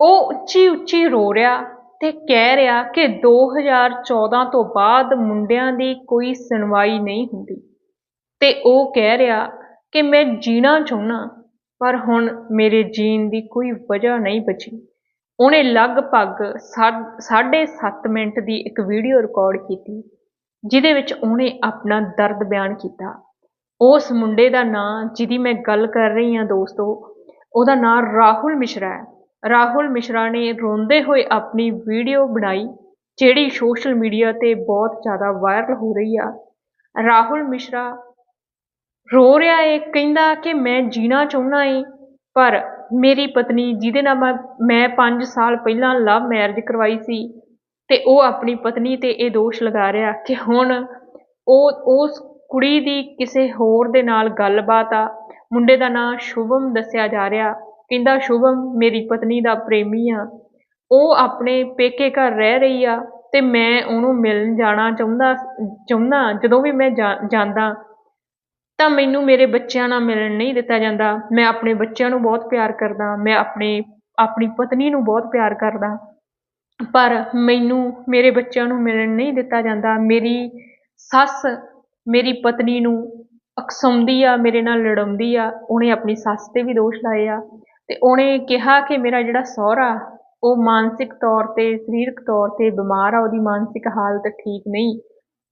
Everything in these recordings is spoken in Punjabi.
ਉਹ ਉੱਚੀ ਉੱਚੀ ਰੋ ਰਿਹਾ ਤੇ ਕਹਿ ਰਿਹਾ ਕਿ 2014 ਤੋਂ ਬਾਅਦ ਮੁੰਡਿਆਂ ਦੀ ਕੋਈ ਸੁਣਵਾਈ ਨਹੀਂ ਹੁੰਦੀ। ਤੇ ਉਹ ਕਹਿ ਰਿਹਾ ਕਿ ਮੈਂ ਜੀਣਾ ਚਾਹੁੰਦਾ ਪਰ ਹੁਣ ਮੇਰੇ ਜੀਣ ਦੀ ਕੋਈ ਵਜ੍ਹਾ ਨਹੀਂ ਬਚੀ। ਉਹਨੇ ਲਗਭਗ 7.5 ਮਿੰਟ ਦੀ ਇੱਕ ਵੀਡੀਓ ਰਿਕਾਰਡ ਕੀਤੀ, ਜਿਹਦੇ ਵਿੱਚ ਉਹਨੇ ਆਪਣਾ ਦਰਦ ਬਿਆਨ ਕੀਤਾ। ਉਸ ਮੁੰਡੇ ਦਾ ਨਾਂ, ਜਿਹਦੀ ਮੈਂ ਗੱਲ ਕਰ ਰਹੀ ਹਾਂ ਦੋਸਤੋ, ਉਹਦਾ ਨਾਂ ਰਾਹੁਲ ਮਿਸ਼ਰਾ ਹੈ। ਰਾਹੁਲ ਮਿਸ਼ਰਾ ਨੇ ਰੋਂਦੇ ਹੋਏ ਆਪਣੀ ਵੀਡੀਓ ਬਣਾਈ, ਜਿਹੜੀ ਸੋਸ਼ਲ ਮੀਡੀਆ ਤੇ ਬਹੁਤ ਜ਼ਿਆਦਾ ਵਾਇਰਲ ਹੋ ਰਹੀ ਆ। ਰਾਹੁਲ ਮਿਸ਼ਰਾ ਰੋ ਰਿਹਾ ਏ, ਕਹਿੰਦਾ ਕਿ ਮੈਂ ਜੀਣਾ ਚਾਹੁੰਦਾ ਏ, ਪਰ ਮੇਰੀ ਪਤਨੀ ਜਿਹਦੇ ਨਾਲ ਮੈਂ ਮੈਂ 5 ਸਾਲ ਪਹਿਲਾਂ ਲਵ ਮੈਰਿਜ ਕਰਵਾਈ ਸੀ ਤੇ ਉਹ ਆਪਣੀ ਪਤਨੀ ਤੇ ਇਹ ਦੋਸ਼ ਲਗਾ ਰਿਹਾ ਕਿ ਹੁਣ ਉਹ, ਉਸ ਕੁੜੀ ਦੀ ਕਿਸੇ ਹੋਰ ਦੇ ਨਾਲ ਗੱਲਬਾਤ ਆ। ਮੁੰਡੇ ਦਾ ਨਾਂ ਸ਼ੁਭਮ ਦੱਸਿਆ ਜਾ ਰਿਹਾ। ਕਹਿੰਦਾ, ਸ਼ੁਭਮ, ਮੇਰੀ ਪਤਨੀ ਦਾ ਪ੍ਰੇਮੀ ਆ। ਉਹ ਆਪਣੇ ਪੇਕੇ ਘਰ ਰਹਿ ਰਹੀ ਆ ਤੇ ਮੈਂ ਉਹਨੂੰ ਮਿਲਣ ਜਾਣਾ ਚਾਹੁੰਦਾ ਚਾਹੁੰਦਾ, ਜਦੋਂ ਵੀ ਮੈਂ ਜਾਂਦਾ, ਤਾਂ ਮੈਨੂੰ ਮੇਰੇ ਬੱਚਿਆਂ ਨਾਲ ਮਿਲਣ ਨਹੀਂ ਦਿੱਤਾ ਜਾਂਦਾ। ਮੈਂ ਆਪਣੇ ਬੱਚਿਆਂ ਨੂੰ ਬਹੁਤ ਪਿਆਰ ਕਰਦਾ, ਮੈਂ ਆਪਣੇ, ਆਪਣੀ ਪਤਨੀ ਨੂੰ ਬਹੁਤ ਪਿਆਰ ਕਰਦਾ। ਪਰ ਮੈਨੂੰ ਮੇਰੇ ਬੱਚਿਆਂ ਨੂੰ ਮਿਲਣ ਨਹੀਂ ਦਿੱਤਾ ਜਾਂਦਾ। ਮੇਰੀ ਸੱਸ ਮੇਰੀ ਪਤਨੀ ਨੂੰ ਅਕਸਾਉਂਦੀ ਆ, ਮੇਰੇ ਨਾਲ ਲੜਾਉਂਦੀ ਆ। ਉਹਨੇ ਆਪਣੀ ਸੱਸ ਤੇ ਵੀ ਦੋਸ਼ ਲਾਏ ਆ। ਤੇ ਉਹਨੇ ਕਿਹਾ ਕਿ ਮੇਰਾ ਜਿਹੜਾ ਸਹੁਰਾ, ਉਹ ਮਾਨਸਿਕ ਤੌਰ ਤੇ, ਸਰੀਰਕ ਤੌਰ ਤੇ ਬਿਮਾਰ ਆ, ਉਹਦੀ ਮਾਨਸਿਕ ਹਾਲਤ ਠੀਕ ਨਹੀਂ।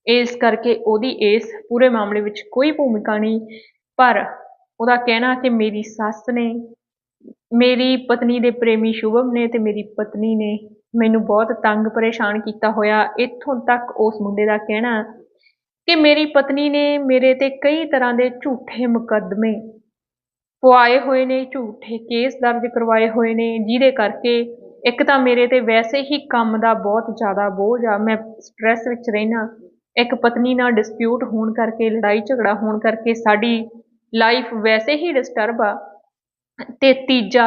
ਇਸ ਕਰਕੇ ਉਹਦੀ ਇਸ ਪੂਰੇ ਮਾਮਲੇ ਵਿੱਚ ਕੋਈ ਭੂਮਿਕਾ ਨਹੀਂ। ਪਰ ਉਹਦਾ ਕਹਿਣਾ ਕਿ ਮੇਰੀ ਸੱਸ ਨੇ, ਮੇਰੀ ਪਤਨੀ ਦੇ ਪ੍ਰੇਮੀ ਸ਼ੁਭਮ ਨੇ ਤੇ ਮੇਰੀ ਪਤਨੀ ਨੇ ਮੈਨੂੰ ਬਹੁਤ ਤੰਗ ਪਰੇਸ਼ਾਨ ਕੀਤਾ ਹੋਇਆ। ਇੱਥੋਂ ਤੱਕ ਉਸ ਮੁੰਡੇ ਦਾ ਕਹਿਣਾ ਕਿ ਮੇਰੀ ਪਤਨੀ ਨੇ ਮੇਰੇ ਤੇ ਕਈ ਤਰ੍ਹਾਂ ਦੇ ਝੂਠੇ ਮੁਕੱਦਮੇ ਪਵਾਏ ਹੋਏ ਨੇ, ਝੂਠੇ ਕੇਸ ਦਰਜ ਕਰਵਾਏ ਹੋਏ ਨੇ, ਜਿਹਦੇ ਕਰਕੇ ਇੱਕ ਤਾਂ ਮੇਰੇ ਤੇ ਵੈਸੇ ਹੀ ਕੰਮ ਦਾ ਬਹੁਤ ਜ਼ਿਆਦਾ ਬੋਝ ਆ, ਮੈਂ ਸਟ੍ਰੈਸ ਵਿੱਚ ਰਹਿਣਾ ਇੱਕ ਪਤਨੀ ਨਾਲ ਡਿਸਪਿਊਟ ਹੋਣ ਕਰਕੇ, ਲੜਾਈ ਝਗੜਾ ਹੋਣ ਕਰਕੇ ਸਾਡੀ ਲਾਈਫ ਵੈਸੇ ਹੀ ਡਿਸਟਰਬ ਆ। ਤੇ ਤੀਜਾ,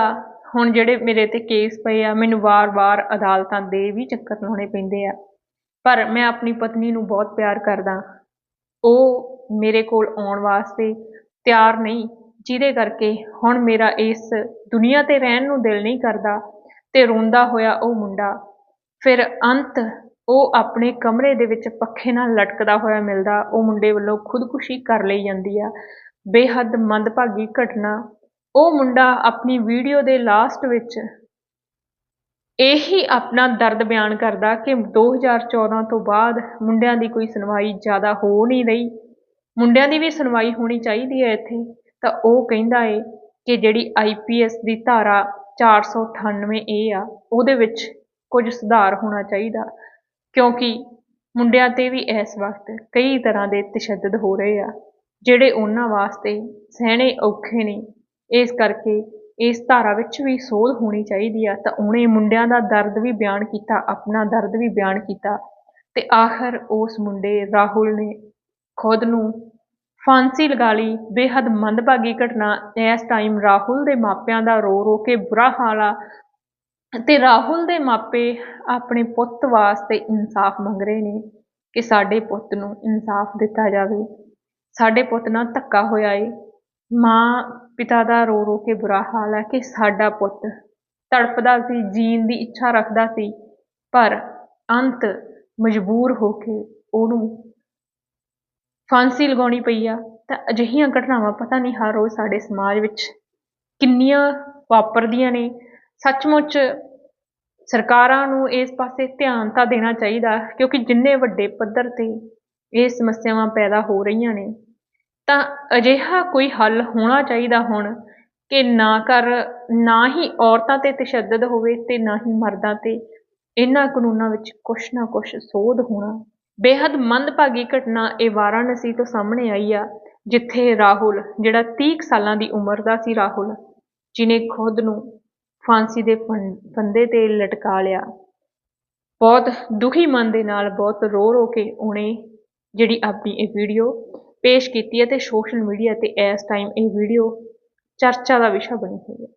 ਹੁਣ ਜਿਹੜੇ ਮੇਰੇ ਤੇ ਕੇਸ ਪਏ ਆ, ਮੈਨੂੰ ਵਾਰ-ਵਾਰ ਅਦਾਲਤਾਂ ਦੇ ਵੀ ਚੱਕਰ ਲਾਉਣੇ ਪੈਂਦੇ ਆ। ਪਰ ਮੈਂ ਆਪਣੀ ਪਤਨੀ ਨੂੰ ਬਹੁਤ ਪਿਆਰ ਕਰਦਾ। ਉਹ ਮੇਰੇ ਕੋਲ ਆਉਣ ਵਾਸਤੇ ਤਿਆਰ ਨਹੀਂ। ਜਿਹਦੇ ਕਰਕੇ ਹੁਣ ਮੇਰਾ ਇਸ ਦੁਨੀਆ ਤੇ ਰਹਿਣ ਨੂੰ ਦਿਲ ਨਹੀਂ ਕਰਦਾ ਤੇ ਰੋਂਦਾ ਹੋਇਆ ਉਹ ਮੁੰਡਾ। ਫਿਰ ਅੰਤ ਉਹ ਆਪਣੇ ਕਮਰੇ ਦੇ ਵਿੱਚ ਪੱਖੇ ਨਾਲ ਲਟਕਦਾ ਹੋਇਆ ਮਿਲਦਾ। ਉਹ ਮੁੰਡੇ ਵੱਲੋਂ ਖੁਦਕੁਸ਼ੀ ਕਰ ਲਈ ਜਾਂਦੀ ਆ। ਬੇਹੱਦ ਮੰਦਭਾਗੀ ਘਟਨਾ। ਉਹ ਮੁੰਡਾ ਆਪਣੀ ਵੀਡੀਓ ਦੇ ਲਾਸਟ ਵਿੱਚ ਇਹੀ ਆਪਣਾ ਦਰਦ ਬਿਆਨ ਕਰਦਾ ਕਿ 2014 ਤੋਂ ਬਾਅਦ ਮੁੰਡਿਆਂ ਦੀ ਕੋਈ ਸੁਣਵਾਈ ਜ਼ਿਆਦਾ ਹੋ ਨਹੀਂ ਰਹੀ। ਮੁੰਡਿਆਂ ਦੀ ਵੀ ਸੁਣਵਾਈ ਹੋਣੀ ਚਾਹੀਦੀ ਹੈ ਇੱਥੇ। ਤਾਂ ਉਹ ਕਹਿੰਦਾ ਏ ਕਿ ਜਿਹੜੀ ਆਈਪੀਐਸ ਦੀ ਧਾਰਾ 498 ਏ ਆ, ਉਹਦੇ ਵਿੱਚ ਕੁਝ ਸੁਧਾਰ ਹੋਣਾ ਚਾਹੀਦਾ, ਕਿਉਂਕਿ ਮੁੰਡਿਆਂ ਤੇ ਵੀ ਇਸ ਵਕਤ ਕਈ ਤਰ੍ਹਾਂ ਦੇ ਤਸ਼ੱਦਦ ਹੋ ਰਹੇ ਆ, ਜਿਹੜੇ ਉਹਨਾਂ ਵਾਸਤੇ ਸਹਿਣੇ ਔਖੇ ਨੇ। ਇਸ ਕਰਕੇ ਇਸ ਧਾਰਾ ਵਿੱਚ ਵੀ ਸੋਧ ਹੋਣੀ ਚਾਹੀਦੀ ਆ, ਤਾਂ ਉਹਨੇ ਮੁੰਡਿਆਂ ਦਾ ਦਰਦ ਵੀ ਬਿਆਨ ਕੀਤਾ, ਆਪਣਾ ਦਰਦ ਵੀ ਬਿਆਨ ਕੀਤਾ, ਤੇ ਆਖਰ ਉਸ ਮੁੰਡੇ ਰਾਹੁਲ ਨੇ ਖੁਦ ਨੂੰ ਫਾਂਸੀ ਲਗਾ ਲਈ। ਬੇਹੱਦ ਮੰਦਭਾਗੀ ਘਟਨਾ। ਇਸ ਟਾਈਮ ਰਾਹੁਲ ਦੇ ਮਾਪਿਆਂ ਦਾ ਰੋ ਰੋ ਕੇ ਬੁਰਾ ਹਾਲ ਆ ਤੇ ਰਾਹੁਲ ਦੇ ਮਾਪੇ ਆਪਣੇ ਪੁੱਤ ਵਾਸਤੇ ਇਨਸਾਫ ਮੰਗ ਰਹੇ ਨੇ ਕਿ ਸਾਡੇ ਪੁੱਤ ਨੂੰ ਇਨਸਾਫ ਦਿੱਤਾ ਜਾਵੇ। ਸਾਡੇ ਪੁੱਤ ਨਾਲ ਧੱਕਾ ਹੋਇਆ ਏ। ਮਾਂ ਪਿਤਾ ਦਾ ਰੋ ਰੋ ਕੇ ਬੁਰਾ ਹਾਲ ਹੈ ਕਿ ਸਾਡਾ ਪੁੱਤ ਤੜਪਦਾ ਸੀ, ਜੀਣ ਦੀ ਇੱਛਾ ਰੱਖਦਾ ਸੀ, ਪਰ ਅੰਤ ਮਜਬੂਰ ਹੋ ਕੇ ਉਹਨੂੰ ਫਾਂਸੀ ਲਗਾਉਣੀ ਪਈ ਆ, ਤਾਂ ਅਜਿਹੀਆਂ ਘਟਨਾਵਾਂ ਪਤਾ ਨਹੀਂ ਹਰ ਰੋਜ਼ ਸਾਡੇ ਸਮਾਜ ਵਿੱਚ ਕਿੰਨੀਆਂ ਵਾਪਰਦੀਆਂ ਨੇ। ਸੱਚਮੁੱਚ ਸਰਕਾਰਾਂ ਨੂੰ ਇਸ ਪਾਸੇ ਧਿਆਨ ਤਾਂ ਦੇਣਾ ਚਾਹੀਦਾ, ਕਿਉਂਕਿ ਜਿੰਨੇ ਵੱਡੇ ਪੱਧਰ ਤੇ ਇਹ ਸਮੱਸਿਆਵਾਂ ਪੈਦਾ ਹੋ ਰਹੀਆਂ ਨੇ, ਤਾਂ ਅਜਿਹਾ ਕੋਈ ਹੱਲ ਹੋਣਾ ਚਾਹੀਦਾ ਹੁਣ ਕਿ ਨਾ ਕਰ, ਨਾ ਹੀ ਔਰਤਾਂ ਤੇ ਤਸ਼ੱਦਦ ਹੋਵੇ ਤੇ ਨਾ ਹੀ ਮਰਦਾਂ ਤੇ ਇਹਨਾਂ ਕਾਨੂੰਨਾਂ ਵਿੱਚ ਕੁਛ ਨਾ ਕੁਛ ਸੋਧ ਹੋਣਾ। ਬੇहद ਮੰਦਭਾਗੀ ਘਟਨਾ ਇਹ ਵਾਰਾਣਸੀ ਤੋਂ ਸਾਹਮਣੇ ਆਈ ਆ, ਜਿੱਥੇ ਰਾਹੁਲ, ਜਿਹੜਾ 30 ਸਾਲਾਂ ਦੀ ਉਮਰ ਦਾ ਸੀ ਰਾਹੁਲ, ਜਿਨੇ ਖੁਦ ਨੂੰ ਫਾਂਸੀ ਦੇ ਫੰਦੇ ਤੇ ਲਟਕਾ ਲਿਆ। ਬਹੁਤ ਦੁਖੀ ਮਨ ਦੇ ਨਾਲ ਬਹੁਤ ਰੋ ਰੋ ਕੇ ਉਹਨੇ ਜਿਹੜੀ ਆਪਣੀ ਇਹ ਵੀਡੀਓ ਪੇਸ਼ ਕੀਤੀ ਹੈ ਤੇ ਸੋਸ਼ਲ ਮੀਡੀਆ ਤੇ ਇਸ ਟਾਈਮ ਇਹ ਵੀਡੀਓ ਚਰਚਾ ਦਾ ਵਿਸ਼ਾ ਬਣੀ ਹੋਈ ਹੈ।